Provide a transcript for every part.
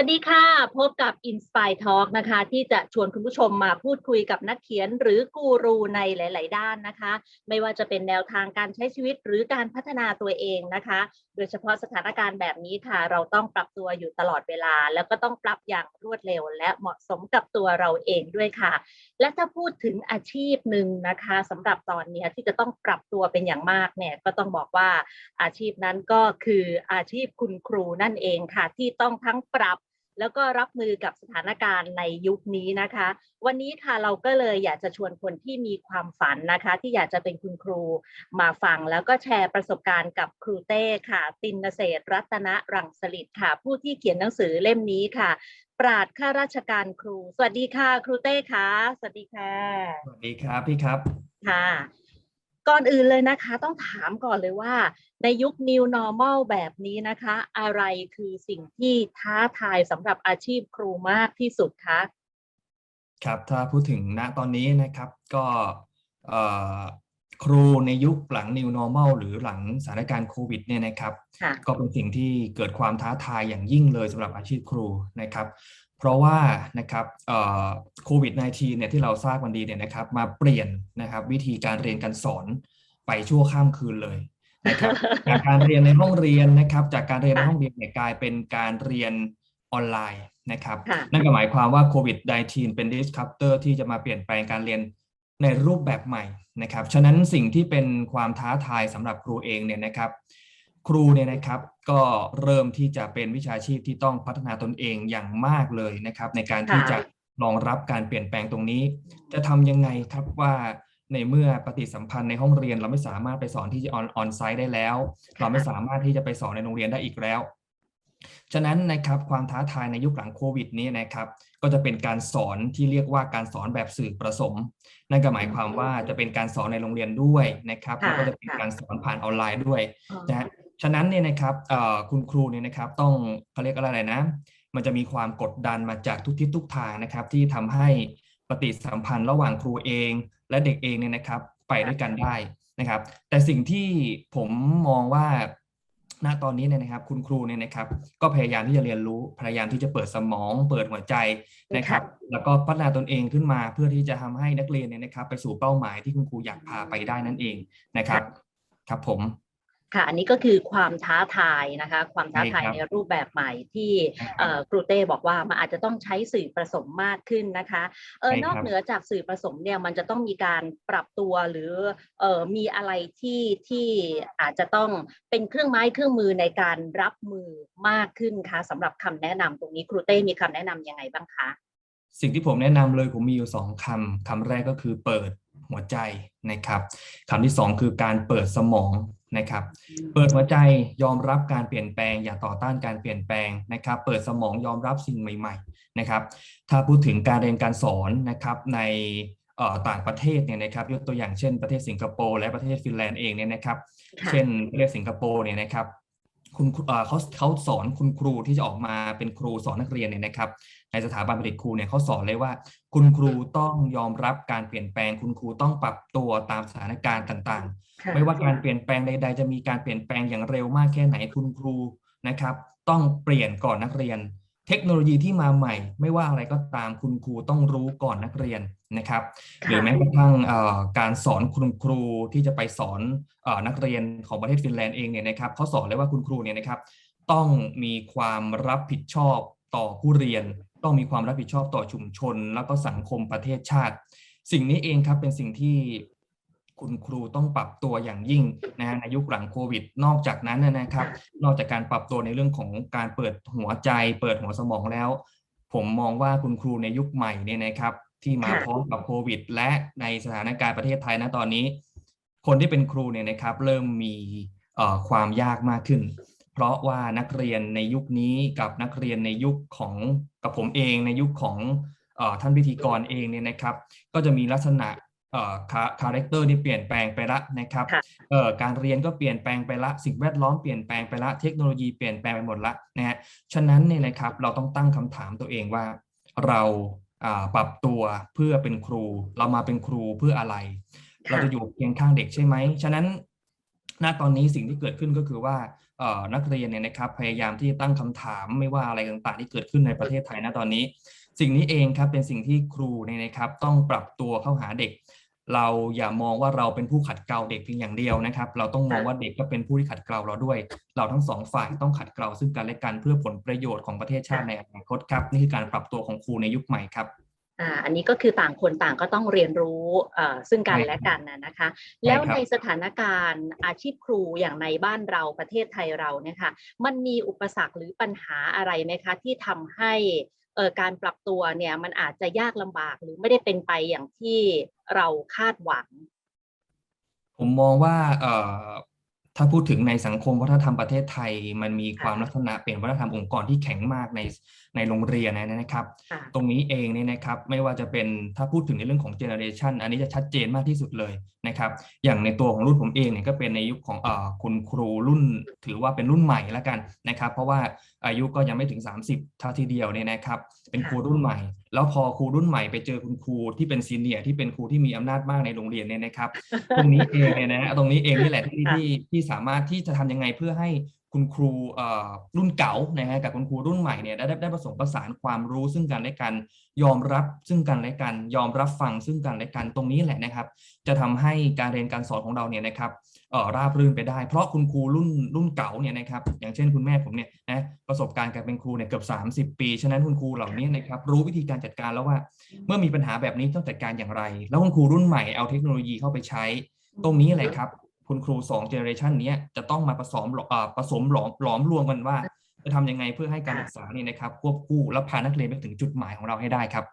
สวัสดีค่ะ พบกับ Inspire Talk นะคะ ที่จะชวนคุณผู้ชมมาพูดคุยกับนักเขียนหรือกูรูในหลาย ๆ ด้านนะคะ ไม่ว่าจะเป็นแนวทางการใช้ชีวิตหรือการพัฒนาตัวเองนะคะ โดยเฉพาะสถานการณ์แบบนี้ค่ะ เราต้องปรับตัวอยู่ตลอดเวลา แล้วก็ต้องปรับอย่างรวดเร็ว และเหมาะสมกับตัวเราเองด้วยค่ะ และถ้าพูดถึงอาชีพหนึ่งนะคะสำหรับตอนนี้ที่จะต้องปรับตัวเป็นอย่างมากเนี่ยก็ต้องบอกว่าอาชีพนั้นก็คืออาชีพคุณครูนั่นเองค่ะ ที่ต้องทั้งปรับ แล้วก็รับมือกับสถานการณ์ในยุคนี้นะคะ วันนี้ค่ะเราก็เลยอยากจะชวนคนที่มีความฝันนะคะ ที่อยากจะเป็นคุณครูมาฟังแล้วก็แชร์ประสบการณ์กับครูเต้ค่ะ ตินเศรษฐ์รัตนรังสลิดค่ะ ผู้ที่เขียนหนังสือเล่มนี้ค่ะ ปราดข้าราชการครู สวัสดีค่ะ ครูเต้ค่ะสวัสดีค่ะ สวัสดีครับพี่ครับค่ะ ก่อนอื่นเลยนะคะ ต้องถามก่อนเลยว่า ในยุค New Normal แบบนี้นะคะ อะไรคือสิ่งที่ท้าทายสำหรับอาชีพครูมากที่สุดคะครับถ้าพูดถึงณตอนนี้นะครับก็เอ่อครูในยุคหลัง New Normal หรือหลังสถานการณ์โควิดเนี่ยนะครับค่ะก็เป็นสิ่งที่เกิดความท้าทายอย่างยิ่งเลยสำหรับอาชีพครูนะครับ เพราะว่านะครับโควิด -19 เนี่ยที่เราทราบกันดีเนี่ยนะครับมาเปลี่ยนนะครับวิธีการเรียนการสอนไปชั่วข้ามคืนเลยนะครับจากการเรียนในห้องเรียนนะครับ จากการเรียนในห้องเรียนเนี่ยกลายเป็นการเรียนออนไลน์นะครับค่ะนั่นก็หมายความว่าโควิด -19 เป็น disruptor ที่จะมาเปลี่ยนแปลงการเรียนในรูปแบบใหม่นะครับ ฉะนั้นสิ่งที่เป็นความท้าทายสำหรับครูเองเนี่ยนะครับ ครูเนี่ยนะครับก็เริ่มที่จะเป็นวิชาชีพที่ต้องพัฒนาตนเองอย่างมากเลยนะครับ ในการที่จะรองรับการเปลี่ยนแปลงตรงนี้ จะทำยังไงครับว่าในเมื่อปฏิสัมพันธ์ในห้องเรียนเราไม่สามารถไปสอนที่ออนออนไซต์ได้แล้ว เราไม่สามารถที่จะไปสอนในโรงเรียนได้อีกแล้ว ฉะนั้นนะครับความท้าทายในยุคหลังโควิดนี้นะครับ ก็จะเป็นการสอนที่เรียกว่าการสอนแบบสื่อผสม นั่นก็หมายความว่าจะเป็นการสอนในโรงเรียนด้วยนะครับแล้วก็จะเป็นการสอนผ่านออนไลน์ด้วยนะ ฉะนั้นเนี่ยนะครับคุณครูเนี่ยนะครับต้องเขาเรียกอะไรนะ มันจะมีความกดดันมาจากทุกทิศทุกทางนะครับ ที่ทำให้ปฏิสัมพันธ์ระหว่างครูเอง และเด็กเองเนี่ยนะครับไปด้วยกันได้นะครับ แต่สิ่งที่ผมมองว่าณตอนนี้เนี่ยนะครับ คุณครูเนี่ยนะครับ ก็พยายามที่จะเรียนรู้พยายามที่จะเปิดสมอง เปิดหัวใจนะครับ แล้วก็พัฒนาตนเองขึ้นมาเพื่อที่จะทำให้นักเรียนเนี่ยนะครับ ไปสู่เป้าหมายที่คุณครูอยากพาไปได้นั่นเองนะครับ ครับผม ค่ะอันนี้ก็คือความท้าทายนะคะ ความท้าทายใช่ครับในรูปแบบใหม่ที่ใช่ครับเอ่อครูเต้บอกว่ามันอาจจะต้องใช้สื่อผสมมากขึ้นนะคะเออใช่นครัอบกเหนือจากสื่อผสมเนี่ยมันจะต้องมีการปรับตัวหรือเออมีอะไรที่ที่อาจจะต้องเป็นเครื่องไม้เครื่องมือในการรับมือมากขึ้นคะสำหรับคำแนะนำตรงนี้ครูเต้มีคำแนะนำยังไงบ้างคะสิ่งที่ผมแนะนำเลยผมมีอยู่สองคำคำแรกก็คือเปิดหัวใจนะครับคำที่สองคือการเปิดสมอง นะครับ เปิดหัวใจยอมรับการเปลี่ยนแปลง อย่าต่อต้านการเปลี่ยนแปลงนะครับ เปิดสมองยอมรับสิ่งใหม่ ๆ นะครับ ถ้าพูดถึงการเรียนการสอนนะครับในเอ่อต่างประเทศเนี่ยนะครับยกตัวอย่างเช่นประเทศสิงคโปร์และประเทศฟินแลนด์เองเนี่ยนะครับค่ะเช่นประเทศสิงคโปร์เนี่ยนะครับคุณครูเอ่อเขาเขาสอนคุณครูที่จะออกมาเป็นครูสอนนักเรียนเนี่ยนะครับ ในสถาบันผลิตครูเนี่ยเขาสอนเลยว่า คุณครูต้องยอมรับการเปลี่ยนแปลง คุณครูต้องปรับตัวตามสถานการณ์ต่างๆค่ะ ไม่ว่าการเปลี่ยนแปลงใด ๆ จะมีการเปลี่ยนแปลงอย่างเร็วมากแค่ไหนคุณครูนะครับ ต้องเปลี่ยนก่อนนักเรียน เทคโนโลยีที่มาใหม่ ไม่ว่าอะไรก็ตามคุณครูต้องรู้ก่อนนักเรียนนะครับค่ะหรือแม้กระทั่งเอ่อการสอนคุณครูที่จะไปสอนเอ่อนักเรียนของประเทศฟินแลนด์เองเนี่ยนะครับเขาสอนเลยว่าคุณครูเนี่ยนะครับ ต้องมีความรับผิดชอบต่อผู้เรียน ต้องมีความรับผิดชอบต่อชุมชน แล้วก็สังคมประเทศชาติ สิ่งนี้เองครับเป็นสิ่งที่ คุณครูต้องปรับตัวอย่างยิ่งนะฮะในยุคหลังโควิด นอกจากนั้นนะนะครับ นอกจากการปรับตัวในเรื่องของการเปิดหัวใจ เปิดหัวสมองแล้ว ผมมองว่าคุณครูในยุคใหม่เนี่ยนะครับ ที่มาพร้อมกับโควิด และในสถานการณ์ประเทศไทยนะตอนนี้ คนที่เป็นครูเนี่ยนะครับ เริ่มมีความยากมากขึ้น เพราะว่านักเรียนในยุคนี้กับนักเรียนในยุคของกับผมเองในยุคของอท่านพิธีกรเองเนี่ยนะครับ ก็จะมีลักษณะ คาแรคเตอร์ที่เปลี่ยนแปลงไปละนะครับค่ะเอ่อการเรียนก็เปลี่ยนแปลงไปละสิ่งแวดล้อมเปลี่ยนแปลงไปละเทคโนโลยีเปลี่ยนแปลงไปหมดละนะฮะฉะนั้นเนี่ยนะครับเราต้องตั้งคำถามตัวเองว่าเราอ่าปรับตัวเพื่อเป็นครู เรามาเป็นครูเพื่ออะไร เราจะอยู่เคียงข้างเด็กใช่ไหมฉะนั้นณตอนนี้สิ่งที่เกิดขึ้นก็คือว่าเอ่อนักเรียนเนี่ยนะครับพยายามที่จะตั้งคำถามไม่ว่าอะไรต่างๆ ที่เกิดขึ้นในประเทศไทยนะตอนนี้ สิ่งนี้เองครับเป็นสิ่งที่ครูเนี่ยนะครับต้องปรับตัวเข้าหาเด็ก เราอย่ามองว่าเราเป็นผู้ขัดเกลาเด็กเพียงอย่างเดียวนะครับ เราต้องมองว่าเด็กก็เป็นผู้ที่ขัดเกลาเราด้วย เราทั้งสองฝ่ายต้องขัดเกลาซึ่งกันและกันเพื่อผลประโยชน์ของประเทศชาติในอนาคตครับ นี่คือการปรับตัวของครูในยุคใหม่ครับอ่าอันนี้ก็คือต่างคนต่างก็ต้องเรียนรู้เอ่อซึ่งกันใช่ครับและกันนะนะคะใช่แล้วครับในสถานการณ์อาชีพครูอย่างในบ้านเราประเทศไทยเราเนี่ยค่ะมันมีอุปสรรคหรือปัญหาอะไรไหมคะ ที่ทำให้เอ่อ การปรับตัวเนี่ยมันอาจจะยากลำบากหรือไม่ได้เป็นไปอย่างที่เราคาดหวัง ผมมองว่า ถ้าพูดถึงในสังคมวัฒนธรรมประเทศไทย มันมีค่ะความลักษณะเป็นวัฒนธรรมองค์กรที่แข็งมากในในโรงเรียนนะครับค่ะตรงนี้เองเนี่ยนะครับไม่ว่าจะเป็นถ้าพูดถึงในเรื่องของเจเนอเรชันอันนี้จะชัดเจนมากที่สุดเลยนะครับอย่างในตัวของรุ่นผมเองเนี่ยก็เป็นในยุคของเอ่อคุณครูรุ่นถือว่าเป็นรุ่นใหม่แล้วกันนะครับ เพราะว่าอายุก็ยังไม่ถึง 30เท่าทีเดียวเนี่ยนะครับ เป็นครูรุ่นใหม่ แล้วพอครูรุ่นใหม่ไปเจอคุณครูที่เป็นซีเนียร์ที่เป็นครูที่มีอำนาจมากในโรงเรียนเนี่ยนะครับ ตรงนี้เองเนี่ยนะฮะตรงนี้เองนี่แหละที่ค่ะที่ที่สามารถที่จะทำยังไงเพื่อให้คุณครูเอ่อรุ่นเก่านะฮะกับคุณครูรุ่นใหม่เนี่ยได้ได้ได้ผสมผสานความรู้ซึ่งกันและกันยอมรับซึ่งกันและกัน ยอมรับฟังซึ่งกันและกันตรงนี้แหละนะครับ จะทำให้การเรียนการสอนของเราเนี่ยนะครับเอ่อ ราบรื่นไปได้ เพราะคุณครูรุ่นรุ่นเก่าเนี่ยนะครับอย่างเช่นคุณแม่ผมเนี่ยนะประสบการณ์การเป็นครูเนี่ยเกือบ 30 ปี ฉะนั้นคุณครูเหล่านี้นะครับรู้วิธีการจัดการแล้วว่า เมื่อมีปัญหาแบบนี้ต้องจัดการอย่างไร แล้วคุณครูรุ่นใหม่เอาเทคโนโลยีเข้าไปใช้ ตรงนี้แหละครับคุณครูสองเจเนอเรชันนี้จะต้องมาผสมเอ่อผสมหลอมหลอมรวมกันว่าจะทำยังไงเพื่อให้การศึกษานี่นะครับควบคู่และพานักเรียนไปถึงจุดหมายของเราให้ได้ครับ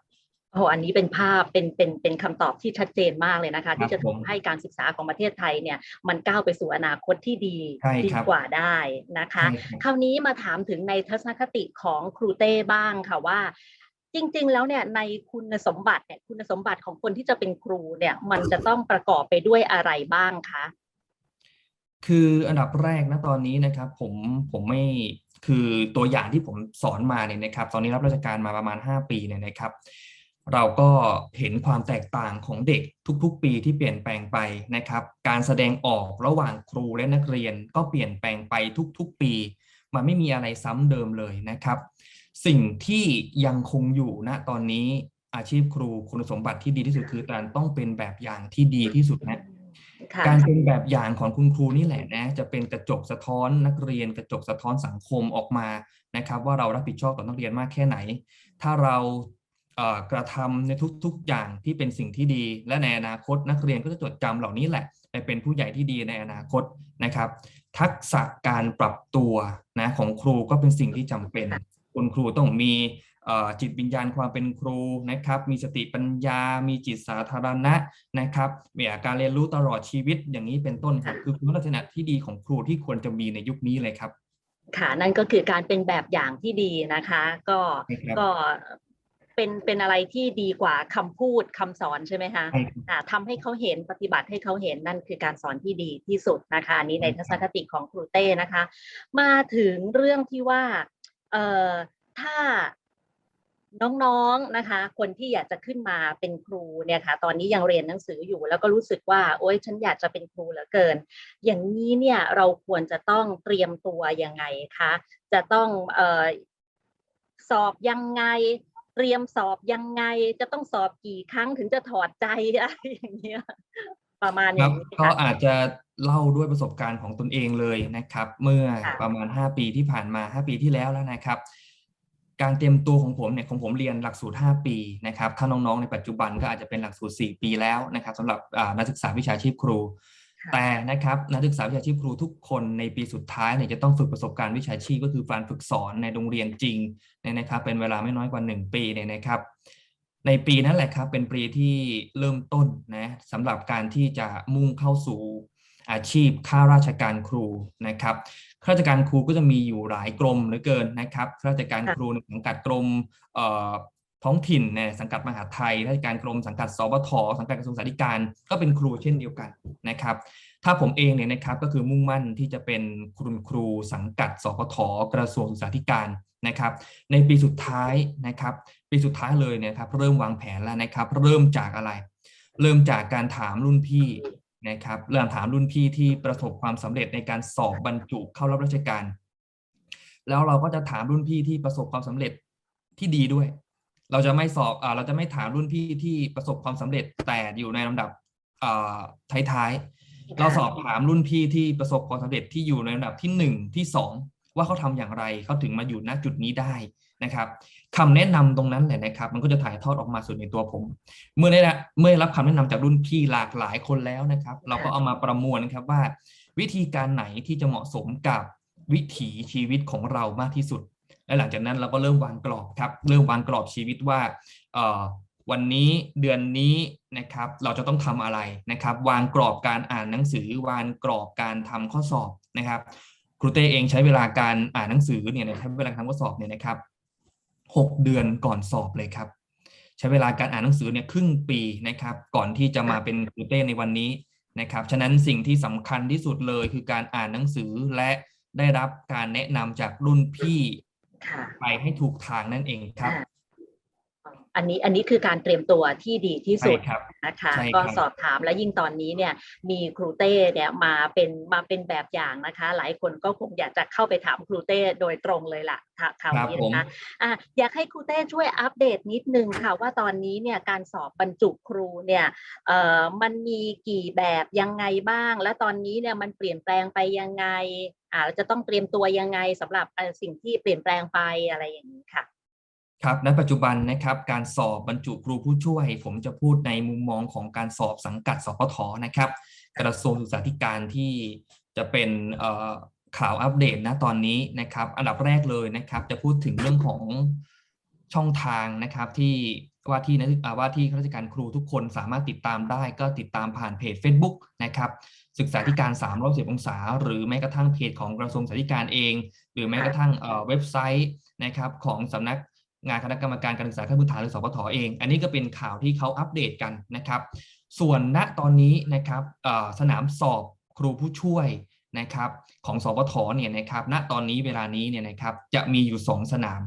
โอ้โหอันนี้เป็นภาพเป็นเป็นเป็นคำตอบที่ชัดเจนมากเลยนะคะ ที่จะผมทำให้การศึกษาของประเทศไทยเนี่ยมันก้าวไปสู่อนาคตที่ดีใช่ดีครับกว่าได้นะคะใช่ครับคราวนี้มาถามถึงในทัศนคติของครูเต้บ้างค่ะว่าจริง ๆ แล้วเนี่ยในคุณสมบัติเนี่ยคุณสมบัติของคนที่จะเป็นครูเนี่ยมันจะต้องประกอบไปด้วยอะไรบ้างคะ คืออันดับแรกนะตอนนี้นะครับผมผมไม่คือตัวอย่างที่ผมสอนมาเนี่ยนะครับ ตอนนี้รับราชการมาประมาณ 5 ปีเนี่ยนะครับ เราก็เห็นความแตกต่างของเด็กทุกๆ ปีที่เปลี่ยนแปลงไปนะครับ การแสดงออกระหว่างครูและนักเรียนก็เปลี่ยนแปลงไปทุกๆ ปี มันไม่มีอะไรซ้ำเดิมเลยนะครับ สิ่งที่ยังคงอยู่ณตอนนี้อาชีพครูคุณสมบัติที่ดีที่สุดคือการต้องเป็นแบบอย่างที่ดีที่สุดนะค่ะการเป็นแบบอย่างของคุณครูนี่แหละนะ จะเป็นกระจกสะท้อนนักเรียน กระจกสะท้อนสังคมออกมานะครับ ว่าเรารับผิดชอบกับนักเรียนมากแค่ไหน ถ้าเราเอ่อ กระทำในทุกๆอย่างที่เป็นสิ่งที่ดี และในอนาคตนักเรียนก็จะจดจำเหล่านี้แหละไปเป็นผู้ใหญ่ที่ดีในอนาคตนะครับ ทักษะการปรับตัวนะของครูก็เป็นสิ่งที่จำเป็นคุณครูต้องมีเอ่อจิตวิญญาณความเป็นครูนะครับ มีสติปัญญา มีจิตสาธารณะนะครับมีอาการเรียนรู้ตลอดชีวิตอย่างนี้เป็นต้นครับคือคุณลักษณะที่ดีของครูที่ควรจะมีในยุคนี้เลยครับ ค่ะนั่นก็คือการเป็นแบบอย่างที่ดีนะคะ ก็ใช่ครับก็ เป็นเป็นอะไรที่ดีกว่าคำพูดคำสอนใช่ไหมคะใช่ครับอ่าทำให้เขาเห็นปฏิบัติให้เขาเห็นนั่นคือการสอนที่ดีที่สุดนะคะอันนี้ในทัศนคติของครูเต้นะคะ มาถึงเรื่องที่ว่าเอ่อถ้าน้องๆนะคะ คนที่อยากจะขึ้นมาเป็นครูเนี่ยค่ะ ตอนนี้ยังเรียนหนังสืออยู่ แล้วก็รู้สึกว่า โอ๊ยฉันอยากจะเป็นครูเหลือเกิน อย่างนี้เนี่ยเราควรจะต้องเตรียมตัวยังไงคะ จะต้องเอ่อสอบยังไง เตรียมสอบยังไงจะต้องสอบกี่ครั้งถึงจะถอดใจอะไรอย่างเงี้ยประมาณอครัย่าบงนี้ก็ค่ะอาจจะเล่าด้วยประสบการณ์ของตนเองเลยนะครับ เมื่อค่ะประมาณ 5 ปีที่ผ่านมา 5 ปีที่แล้วแล้วนะครับ การเตรียมตัวของผมเนี่ยของผมเรียนหลักสูตร 5 ปีนะครับถ้าน้องๆในปัจจุบันก็อาจจะเป็นหลักสูตร 4 ปีแล้วนะครับสำหรับอ่านักศึกษาวิชาชีพครูค่ะ แต่นะครับนักศึกษาวิชาชีพครูทุกคนในปีสุดท้ายเนี่ยจะต้องฝึกประสบการณ์วิชาชีพก็คือการฝึกสอนในโรงเรียนจริงเนี่ยนะครับ เป็นเวลาไม่น้อยกว่า 1 ปีเนี่ยนะครับ ในปีนั้นแหละครับเป็นปีที่เริ่มต้นนะสำหรับการที่จะมุ่งเข้าสู่อาชีพข้าราชการครูนะครับข้าราชการครูก็จะมีอยู่หลายกรมเหลือเกินนะครับข้าราชการครูในสังกัดกรม ท้องถิ่นเนี่ยสังกัดมหาไทยราชการกรมสังกัดสปทสังกัดกระทรวงสาธารณการก็เป็นครูเช่นเดียวกันนะครับ ถ้าผมเองเนี่ยนะครับก็คือมุ่งมั่นที่จะเป็นคุณครูสังกัดสพทกระทรวงศึกษาธิการนะครับ ในปีสุดท้ายนะครับ ปีสุดท้ายเลยเนี่ยครับเริ่มวางแผนแล้วนะครับ เริ่มจากอะไร เริ่มจากการถามรุ่นพี่นะครับเรื่องถามรุ่นพี่ที่ประสบความสำเร็จในการสอบบรรจุเข้ารับราชการ แล้วเราก็จะถามรุ่นพี่ที่ประสบความสำเร็จที่ดีด้วย เราจะไม่สอบอ่าเราจะไม่ถามรุ่นพี่ที่ประสบความสำเร็จแต่อยู่ในลำดับอ่าท้ายๆ เราสอบถามรุ่นพี่ที่ประสบความสำเร็จที่อยู่ในลำดับที่หนึ่งที่สองว่าเขาทำอย่างไรเขาถึงมาอยู่ณจุดนี้ได้นะครับคำแนะนำตรงนั้นแหละนะครับ มันก็จะถ่ายทอดออกมาสู่ในตัวผม เมื่อได้รับเมื่อได้รับคำแนะนำจากรุ่นพี่หลากหลายคนแล้วนะครับ เราก็เอามาประมวลนะครับว่า วิธีการไหนที่จะเหมาะสมกับวิถีชีวิตของเรามากที่สุด และหลังจากนั้นเราก็เริ่มวางกรอบครับเริ่มวางกรอบชีวิตว่าวันนี้เดือนนี้นะครับเราจะต้องทำอะไรนะครับ วางกรอบการอ่านหนังสือ วางกรอบการทำข้อสอบนะครับ ครูเต้เองใช้เวลาการอ่านหนังสือเนี่ยใช้เวลาทำข้อสอบเนี่ยนะครับหกเดือนก่อนสอบเลยครับ ใช้เวลาการอ่านหนังสือเนี่ยครึ่งปีนะครับ ก่อนที่จะมาเป็นครูเต้ในวันนี้นะครับฉะนั้นสิ่งที่สำคัญที่สุดเลยคือการอ่านหนังสือและได้รับการแนะนำจากรุ่นพี่ ไปให้ถูกทางนั่นเองครับ อ่าอันนี้อันนี้คือการเตรียมตัวที่ดีที่สุใช่ดครับนะคะใช่ครับก็สอบถามและยิ่งตอนนี้เนี่ยมีครูเต้เนี่ยมาเป็นมาเป็นแบบอย่างนะคะ หลายคนก็คงอยากจะเข้าไปถามครูเต้โดยตรงเลยล่ะค่ะคราวนี้นะคะอะอยากให้ครูเต้ช่วยอัปเดตนิดนึงค่ะว่าตอนนี้เนี่ยการสอบบรรจุครูเนี่ยเอ่อมันมีกี่แบบยังไงบ้าง และตอนนี้เนี่ยมันเปลี่ยนแปลงไปยังไงอ่าเราจะต้องเตรียมตัวยังไงสำหรับเอ่อสิ่งที่เปลี่ยนแปลงไปอะไรอย่างนี้ค่ะ ครับณปัจจุบันนะครับการสอบบรรจุครูผู้ช่วย ผมจะพูดในมุมมองของการสอบสังกัดสพทนะครับ กระทรวงศึกษาธิการที่จะเป็นข่าวอัปเดตนะตอนนี้นะครับ อันดับแรกเลยนะครับ จะพูดถึงเรื่องของช่องทางนะครับที่ว่าที่นักว่าที่ข้าราชการครูทุกคนสามารถติดตามได้ก็ติดตามผ่านเพจ Facebook นะครับศึกษาธิการ3 6 0องศา หรือแม้กระทั่งเพจของกระทรวงศึกษาธิการเอง หรือแม้กระทั่งเอ่อเว็บไซต์นะครับของสำนัก งานคณะกรรมการการศึกษาขั้นพื้นฐานหรือสพทเอง อันนี้ก็เป็นข่าวที่เขาอัปเดตกันนะครับ ส่วนณตอนนี้นะครับสนามสอบครูผู้ช่วยนะครับของสปทเนี่ยนะครับ ณตอนนี้เวลานี้เนี่ยนะครับจะมีอยู่ 2 สนาม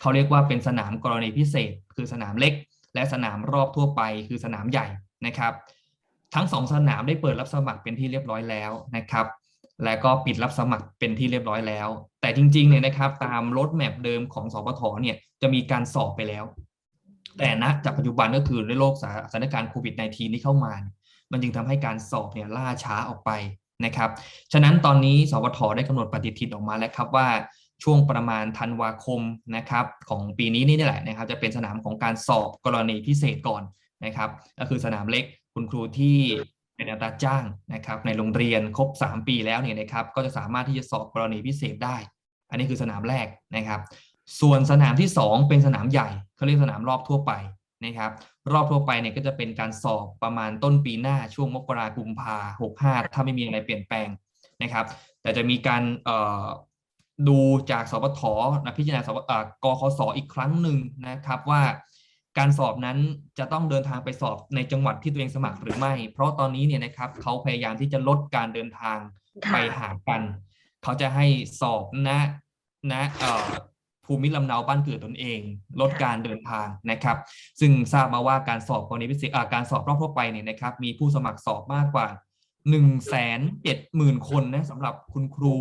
เขาเรียกว่าเป็นสนามกรณีพิเศษ คือสนามเล็ก และสนามรอบทั่วไป คือสนามใหญ่นะครับ ทั้งสองสนามได้เปิดรับสมัครเป็นที่เรียบร้อยแล้วนะครับ และก็ปิดรับสมัครเป็นที่เรียบร้อยแล้ว แต่จริงๆเนี่ยนะครับ ตามรถแมพเดิมของสปทเนี่ยจะมีการสอบไปแล้ว แต่ณจากปัจจุบันก็คือในโลกสถานการณ์โควิด -19 ที่เข้ามา มันจึงทำให้การสอบเนี่ยล่าช้าออกไปนะครับ ฉะนั้นตอนนี้สวทได้กำหนดปฏิทินออกมาแล้วครับว่าช่วงประมาณธันวาคมนะครับของปีนี้นี่แหละนะครับ จะเป็นสนามของการสอบกรณีพิเศษก่อนนะครับ ก็คือสนามเล็กคุณครูที่ เป็นอัตราจ้างนะครับในโรงเรียนครบ 3 ปีแล้วเนี่ยนะครับก็จะสามารถที่จะสอบกรณีพิเศษได้ อันนี้คือสนามแรกนะครับ ส่วนสนามที่ 2 เป็นสนามใหญ่เขาเรียกสนามรอบทั่วไปนะครับ รอบทั่วไปเนี่ยก็จะเป็นการสอบประมาณต้นปีหน้าช่วงมกราคมกุมภาหกห้าถ้าไม่มีอะไรเปลี่ยนแปลงนะครับ แต่จะมีการดูจากสปทนะพิจารณาสอ่อกคสอีกครั้งหนึ่งนะครับว่า การสอบนั้นจะต้องเดินทางไปสอบในจังหวัดที่ตัวเองสมัครหรือไม่ เพราะตอนนี้เนี่ยนะครับเขาพยายามที่จะลดการเดินทางค่ะไปหากัน เขาจะให้สอบณณเอ่อภูมิลำเนาบ้านเกิดตนเอง ลดการเดินทางนะครับ ซึ่งทราบมาว่าการสอบกรณีพิเศษอ่าการสอบรอบทั่วไปเนี่ยนะครับ มีผู้สมัครสอบมากกว่า1นึ่งแสนเจ็ดหมื่นคนนะสำหรับคุณครู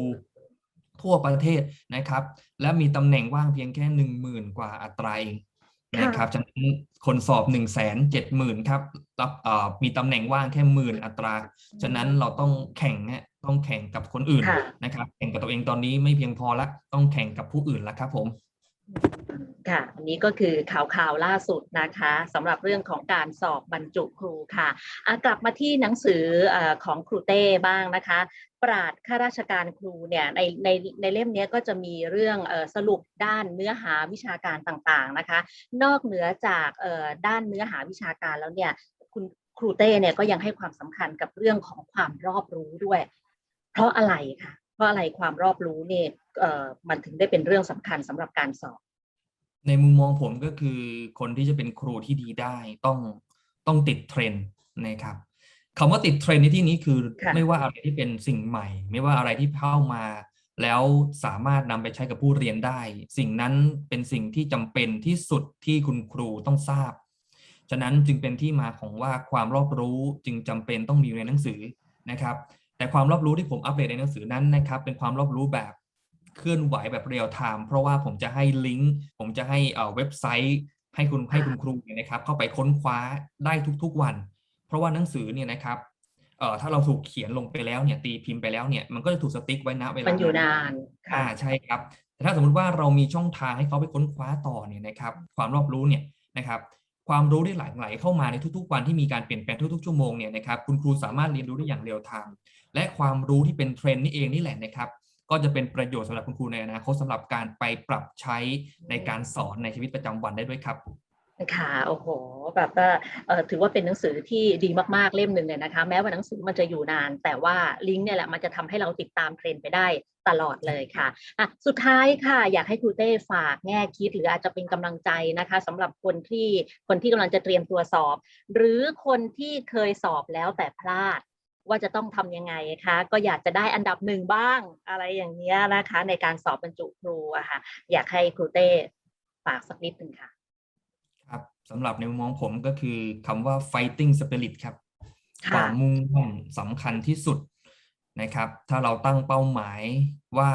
ทั่วประเทศนะครับ และมีตำแหน่งว่างเพียงแค่หนึ่งหมื่นกว่าอัตราเอง นะครับฉะนั้นคนสอบ1นึ่งแสนเจ็ดหมื่นครับรับเอ่อมีตำแหน่งว่างแค่หมื่นอัตรา ฉะนั้นเราต้องแข่งนะต้องแข่งกับคนอื่นค่ะนะครับ แข่งกับตัวเองตอนนี้ไม่เพียงพอละ ต้องแข่งกับผู้อื่นละครับผม ค่ะ อันนี้ก็คือข่าวข่าวล่าสุดนะคะสำหรับเรื่องของการสอบบรรจุครูค่ะะกลับมาที่หนังสือของครูเต้บ้างนะคะ ปราดข้าราชการครูเนี่ยในในในเล่มนี้ก็จะมีเรื่องสรุปด้านเนื้อหาวิชาการต่างๆนะคะ นอกเหนือจากด้านเนื้อหาวิชาการแล้วเนี่ยคุณครูเต้เนี่ยก็ยังให้ความสำคัญกับเรื่องของความรอบรู้ด้วย เพราะอะไรคะเพราะอะไรความรอบรู้เนี่ยมันถึงได้เป็นเรื่องสำคัญสำหรับการสอบ ในมุมมองผมก็คือคนที่จะเป็นครูที่ดีได้ต้องต้องติดเทรนด์นะครับคำว่าติดเทรนด์ในที่นี้คือค่ะไม่ว่าอะไรที่เป็นสิ่งใหม่ ไม่ว่าอะไรที่เข้ามา แล้วสามารถนำไปใช้กับผู้เรียนได้ สิ่งนั้นเป็นสิ่งที่จำเป็นที่สุดที่คุณครูต้องทราบ ฉะนั้นจึงเป็นที่มาของว่าความรอบรู้จึงจำเป็นต้องมีอยู่ในหนังสือนะครับ แต่ความรอบรู้ที่ผมอัปเดตในหนังสือนั้นนะครับ เป็นความรอบรู้แบบ เคลื่อนไหวแบบเรียลไทม์เพราะว่าผมจะให้ลิงก์ผมจะให้เอ่อเว็บไซต์ให้คุณให้คุณครูเนี่ยนะครับ เข้าไปค้นคว้าได้ทุกๆวัน เพราะว่าหนังสือเนี่ยนะครับเอ่อถ้าเราถูกเขียนลงไปแล้วเนี่ยตีพิมพ์ไปแล้วเนี่ยมันก็จะถูกสติ๊กไว้ณเวลามันอยู่นนานอ่าค่ะใช่ครับ แต่ถ้าสมมุติว่าเรามีช่องทางให้เขาไปค้นคว้าต่อเนี่ยนะครับ ความรอบรู้เนี่ยนะครับความรู้ที่หลั่งไหลเข้ามาในทุกๆ วันที่มีการเปลี่ยนแปลงทุกๆ ชั่วโมงเนี่ยนะครับคุณครูสามารถเรียนรู้ได้อย่างเรียลไทม์และความรู้ที่เป็นเทรนด์นี่เองนี่แหละนะครับ ก็จะเป็นประโยชน์สำหรับคุณครูในอนาคตสำหรับการไปปรับใช้ในการสอนในชีวิตประจำวันได้ด้วยครับค่ะโอ้โหแบบว่าถือว่าเป็นหนังสือที่ดีมากๆเล่มหนึ่งเลยนะคะ แม้ว่าหนังสือมันจะอยู่นาน แต่ว่าลิงก์เนี่ยแหละมันจะทำให้เราติดตามเทรนด์ไปได้ตลอดเลยค่ะอะ สุดท้ายค่ะ อยากให้ครูเต้ฝากแง่คิด หรืออาจจะเป็นกำลังใจนะคะสำหรับคนที่คนที่กำลังจะเตรียมตัวสอบ หรือคนที่เคยสอบแล้วแต่พลาด ว่าจะต้องทำยังไงคะก็อยากจะได้อันดับหนึ่งบ้างอะไรอย่างเงี้ยนะคะ ในการสอบบรรจุครูอะค่ะอยากให้ครูเต้ฝากสักนิดหนึ่งค่ะ ครับสำหรับในมุมมองผมก็คือคำว่า fighting spirit ครับค่ะความมุ่งมั่นสำคัญที่สุดนะครับ ถ้าเราตั้งเป้าหมายว่า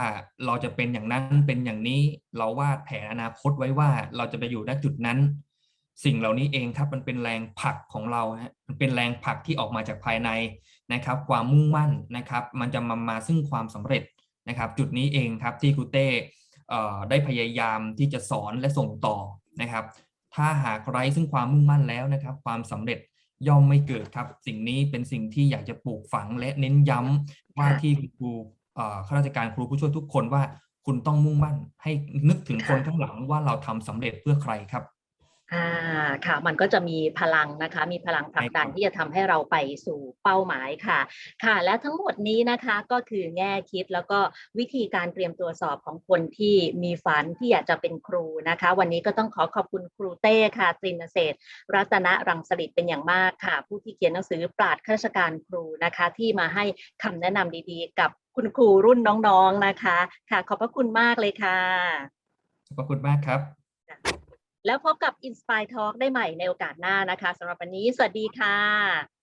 เราจะเป็นอย่างนั้นเป็นอย่างนี้เราวาดแผนอนาคตไว้ว่าเราจะไปอยู่ณจุดนั้น สิ่งเหล่านี้เองครับมันเป็นแรงผลักของเราฮะมันเป็นแรงผลักที่ออกมาจากภายใน นะครับความมุ่งมั่นนะครับมันจะมามาซึ่งความสำเร็จนะครับจุดนี้เองครับที่ครูเต้ได้พยายามที่จะสอนและส่งต่อนะครับ ถ้าหากไร้ซึ่งความมุ่งมั่นแล้วนะครับ ความสำเร็จย่อมไม่เกิดครับ สิ่งนี้เป็นสิ่งที่อยากจะปลูกฝังและเน้นย้ำว่าที่ครูข้าราชการครูผู้ช่วยทุกคนว่า คุณต้องมุ่งมั่นให้นึกถึงคนข้างหลังว่าเราทำสำเร็จเพื่อใครครับ อ่าค่ะมันก็จะมีพลังนะคะ มีพลังผลักดันใช่ครับที่จะทำให้เราไปสู่เป้าหมายค่ะค่ะ และทั้งหมดนี้นะคะก็คือแง่คิดแล้วก็วิธีการเตรียมตัวสอบของคนที่มีฝันที่อยากจะเป็นครูนะคะ วันนี้ก็ต้องขอขอบคุณครูเต้ค่ะตรินเศรษฐ์รัตนรังสฤษดิ์เป็นอย่างมากค่ะ ผู้ที่เขียนหนังสือปราดข้าราชการครูนะคะ ที่มาให้คำแนะนำดีๆ กับคุณครูรุ่นน้องๆนะคะ ค่ะ ขอบพระคุณมากเลยค่ะขอบพระคุณมากครับ แล้วพบกับ Inspire Talk ได้ใหม่ในโอกาสหน้านะคะสำหรับวันนี้ สวัสดีค่ะ